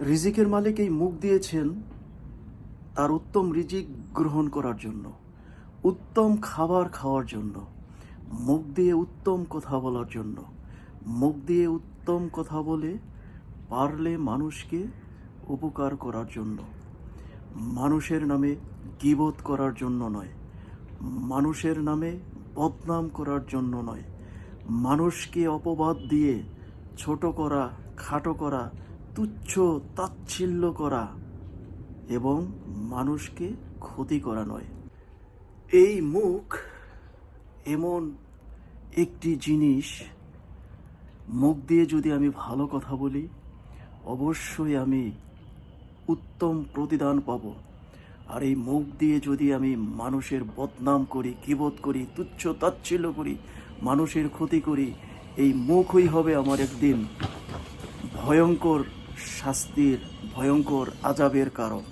রিজিকের মালিক এই মুখ দিয়েছেন তার উত্তম রিজিক গ্রহণ করার জন্য, উত্তম খাবার খাওয়ার জন্য, মুখ দিয়ে উত্তম কথা বলার জন্য। মুখ দিয়ে উত্তম কথা বলে পারলে মানুষকে উপকার করার জন্য। মানুষের নামে গিবত করার জন্য নয়, মানুষের নামে বদনাম করার জন্য নয়। মানুষকে অপবাদ দিয়ে ছোট করা, খাটো করা তুচ্ছ তাচ্ছিল্য করা এবং মানুষকে ক্ষতি করা নয়। এই মুখ এমন একটি জিনিস, মুখ দিয়ে যদি আমি ভালো কথা বলি, অবশ্যই আমি উত্তম প্রতিদান পাব। আর এই মুখ দিয়ে যদি আমি মানুষের বদনাম করি কিবোধ করি, তুচ্ছ তাচ্ছিল্য করি, মানুষের ক্ষতি করি, এই মুখই হবে আমার একদিন ভয়ঙ্কর শাস্তির ভয়ঙ্কর আজাবের কারণ।